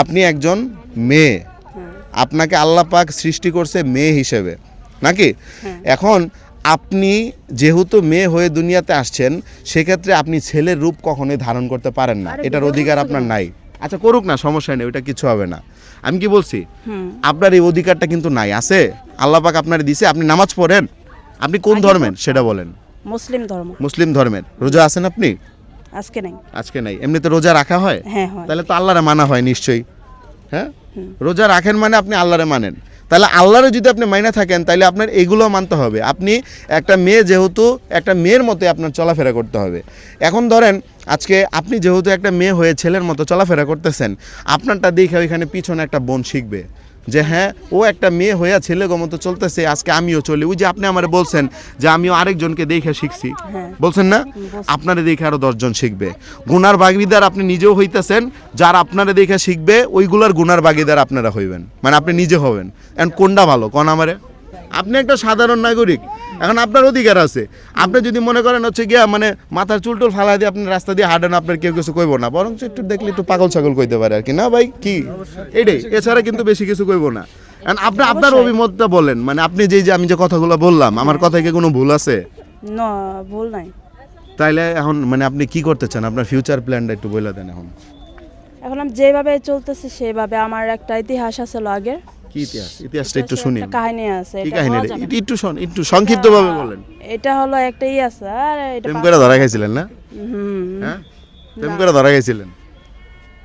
আপনি একজন মেয়ে। আপনাকে আল্লাহ পাক সৃষ্টি করছে মেয়ে হিসেবে। নাকি? এখন আপনি যেহেতু মেয়ে হয়ে দুনিয়াতে আসছেন সেক্ষেত্রে আপনি ছেলের রূপ কখনোই ধারণ করতে পারেন না। এটার অধিকার আপনার নাই। আচ্ছা করুক না সমস্যা নেই ওটা কিছু হবে না। আমি কি বলছি? আপনার এই অধিকারটা কিন্তু নাই আছে? আল্লাহ পাক আপনার দিছে আপনি নামাজ পড়েন। আপনি কোন ধর্মের? সেটা বলেন। মুসলিম ধর্ম। মুসলিম ধর্মের। রোজা আছেন আপনি? আজকে নাই। আজকে নাই। এমনিতে রোজা রাখা হয়? হ্যাঁ হয়। তাহলে তো আল্লাহরে মানা হয় নিশ্চয়ই। হ্যাঁ? রোজা রাখেন মানে আপনি আল্লাহরে মানেন। তাহলে আল্লাহরে যদি আপনি মাইনা থাকেন তাহলে আপনার এগুলো মানতে হবে। আপনি একটা মেয়ে যেহেতু একটা মেয়ের মতো আপনার চলাফেরা করতে হবে। এখন ধরেন আজকে আপনি যেহেতু একটা মেয়ে হয়ে ছেলের মতো চলাফেরা করতেছেন আপনারটা দেখে ওইখানে পিছনে একটা বোন শিখবে। যে হ্যাঁ ও একটা মেয়ে হইয়া ছেলে মতো চলতেছে আজকে আমিও চলি। ওই যে আপনি আমার বলছেন যে আমিও আরেকজনকে দেখে শিখছি। হ্যাঁ। বলছেন না? আপনারা দেখে আরও দশজন শিখবে। গুনার বাগিদার আপনি নিজেও হইতেছেন যার আপনারে দেখে শিখবে ওইগুলার গুনার বাগিদার আপনারা হইবেন। মানে আপনি নিজে হবেন। এন্ড কোনটা ভালো? কোন আমারে? আপনি একটা সাধারণ নাগরিক এখন আপনার অধিকার আছে। আপনি যদি মনে করেন হচ্ছে গিয়া মানে মাথার চুল টুল ফালা দিয়ে আপনি রাস্তা দিয়ে হাঁটেন আপনার কেউ কিছু কইব না। বরং একটু দেখলে একটু পাগল ছাগল কইতে পারে আর কি। না ভাই কি? এটাই। এছাড়া কিন্তু বেশি কিছু কইব না। আপনি আপনার অভিমতটা বলেন। মানে আপনি যেই যে আমি যে কথাগুলো বললাম আমার কথায় কি কোনো ভুল আছে? না ভুল নাই। তাইলে এখন মানে আপনি কি করতে চান? আপনার ফিউচার প্ল্যানটা একটু বলে দেন এখন। এখন আমি যেভাবে চলতেছে সেভাবে। আমার একটা ইতিহাস আছে আগে কি ইতিহাস? ইতিহাসটা একটু শুনি। কাহিনী আছে কি কাহিনী? একটু- একটু শোন একটু সংক্ষিপ্তভাবে বলেন। এটা হলো একটা ই আছে আর এটা প্রেম করে ধরা খাইছিলেন না? হ্যাঁ? প্রেম করে ধরা খাইছিলেন।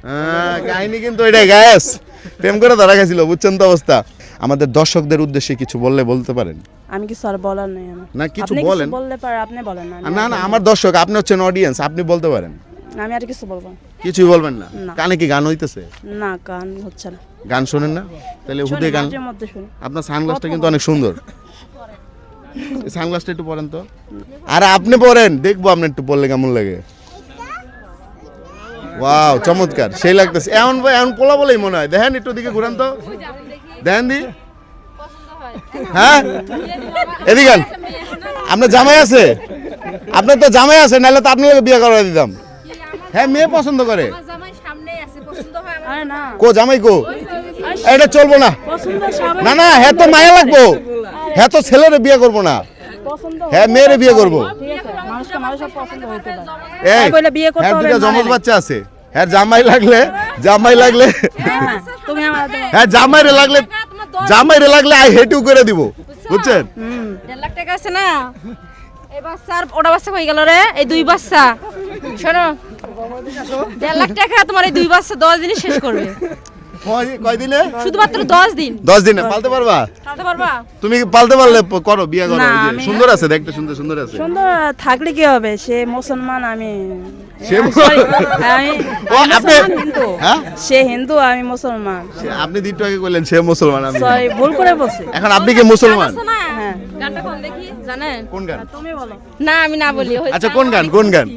হ্যাঁ, কাহিনী কিন্তু এটাই গ্যাস প্রেম করে ধরা খাইছিল বুঝছেন তো অবস্থা। আমাদের দর্শকদের উদ্দেশ্যে কিছু বললে বলতে পারেন? আমি কিছু আর বলার নেই আমার। না কিছু বলেন। বললে পারে আপনি বলেন না না না আমার দর্শক আপনি হচ্ছেন অডিয়েন্স আপনি বলতে পারেন। আমি আর কিছু বলব না। কিছুই বলবেন না। কানে কি গান হইতেছে? না গান হচ্ছে না। গান শোনেন না? তাহলে শুনি, হুদে গান মাঝে মধ্যে শুনি। আপনার সানগ্লাসটা কিন্তু অনেক সুন্দর। এই সানগ্লাসটা একটু পরেন তো। আরে আপনি পরেন দেখব আপনি একটু পরলে কেমন লাগে। ওয়াও চমৎকার। সেই লাগতেছে। এমন এমন পোলা বলেই মনে হয়। দেখেন একটু দিকে ঘুরান তো। দেখেন দি। হ্যাঁ? এদিকে আপনার জামাই আছে? আপনার তো জামাই আছে নাহলে তো আপনাকে বিয়ে করা দিতাম। হ্যাঁ মেয়ে পছন্দ করে। আমার জামাই সামনেই আছে পছন্দ হয় আমার আরে না। কো জামাই কো? এটা চলবো না। না না হ্যাঁ তো মায়া লাগবো। হ্যাঁ তো ছেলেরে বিয়ে করব না। হ্যাঁ মেয়েরে বিয়ে করব। এই তাই বলে বিয়ে করতে হ্যাঁ দুটা জমজ বাচ্চা আছে। হ্যাঁ জামাই লাগলে জামাই লাগলে। হ্যাঁ তুমি আমার হ্যাঁ জামাইরে লাগলে জামাইরে লাগলে আই হেটু করে দিব। বুঝছেন? দেড় লাখ টাকা আছে না? এই বাচ্চা আর ওটা বাচ্চা হয়ে গেল রে? এই দুই বাচ্চা। শোনো দেড় লাখ টাকা তোমার এই দুই বাচ্চা দশ দিনে শেষ করবে। কয়- দিনে শুধুমাত্র দশ দিন। দশ দিনে পালতে পারবা? চালাতে পারবা? তুমি পালতে পারলে করো বিয়ে করো সুন্দর আছে দেখতে সুন্দর সুন্দর আছে। সুন্দর থাকলে কি হবে? সে মুসলমান আমি সে আপনি- হিন্দু। হ্যাঁ? সে হিন্দু আমি মুসলমান। আপনি আগে বললেন সে মুসলমান আমি সরি ভুল করে বলছি। এখন আপনি কি মুসলমান? হ্যাঁ। গানটা কোন দেখি? জানেন? কোন গান? তুমি বলো। না আমি না বলি আচ্ছা কোন গান কোন গান?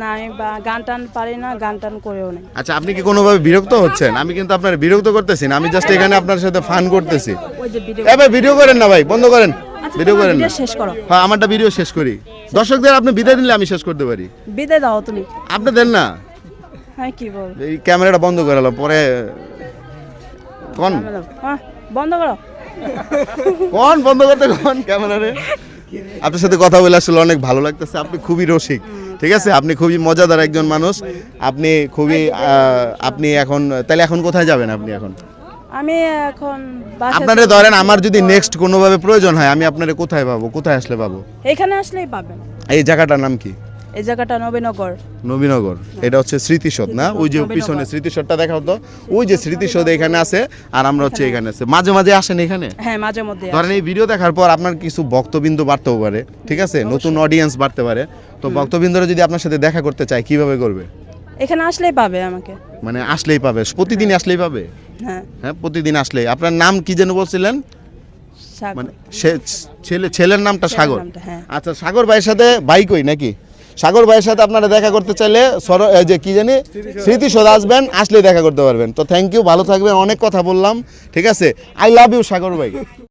না আমি গান টান পারি না গান টান করেও নাই আচ্ছা আপনি কি কোনোভাবে বিরক্ত হচ্ছেন? আমি কিন্তু আপনার বিরক্ত করতেছি না আমি জাস্ট এখানে আপনার সাথে ফান করতেছি। ভিডিও এবার ভিডিও করেন না ভাই বন্ধ করেন। ভিডিও করেন না। শেষ করো। হ্যাঁ আমারটা ভিডিও শেষ করি। দর্শকদের আপনি বিদায় দিলে আমি শেষ করতে পারি। বিদায় দাও তুমি। আপনি দেন না। হ্যাঁ কি বল? এই ক্যামেরাটা বন্ধ করে পরে কোন? হ্যাঁ বন্ধ করো। কোন বন্ধ করতে কোন ক্যামেরারে? আপনার সাথে কথা বলে আসলে অনেক ভালো লাগতেছে। আপনি খুবই রসিক ঠিক আছে? আপনি খুবই মজাদার একজন মানুষ। আপনি খুবই আপনি এখন তাহলে এখন কোথায় যাবেন আপনি এখন? আমি এখন আপনারে ধরেন আমার যদি নেক্সট কোনোভাবে প্রয়োজন হয় আমি আপনারে কোথায় পাবো? কোথায় আসলে পাবো? এখানে আসলেই পাবেন। এই জায়গাটার নাম কি? এই জায়গাটা নবীনগর। নবীনগর। এটা হচ্ছে স্মৃতিসৌধ না? ওই যে পিছনে স্মৃতিসৌধটা দেখা হতো? ওই যে স্মৃতিসৌধ এখানে আছে আর আমরা হচ্ছে এখানে আছে। মাঝে মাঝে আসেন এখানে? হ্যাঁ মাঝে মধ্যে ধরেন এই ভিডিও দেখার পর আপনার কিছু ভক্তবিন্দু বাড়তেও পারে ঠিক আছে? নতুন অডিয়েন্স বাড়তে পারে। তো ভক্তবিন্দুরা যদি আপনার সাথে দেখা করতে চায় কীভাবে করবে? এখানে আসলেই পাবে আমাকে। মানে আসলেই পাবে। প্রতিদিন আসলেই পাবে? হ্যাঁ। হ্যাঁ প্রতিদিন আসলেই। আপনার নাম কি যেন বলছিলেন? মানে ছেলে ছেলের নামটা সাগর। হ্যাঁ। আচ্ছা সাগর ভাইয়ের সাথে বাইক কই নাকি? সাগর ভাইয়ের সাথে আপনারা দেখা করতে চাইলে সর- যে কি জানি, স্মৃতিসৌধ আসবেন, আসলে দেখা করতে পারবেন। তো থ্যাংক ইউ ভালো থাকবেন, অনেক কথা বললাম, ঠিক আছে? আই লাভ ইউ সাগর ভাই।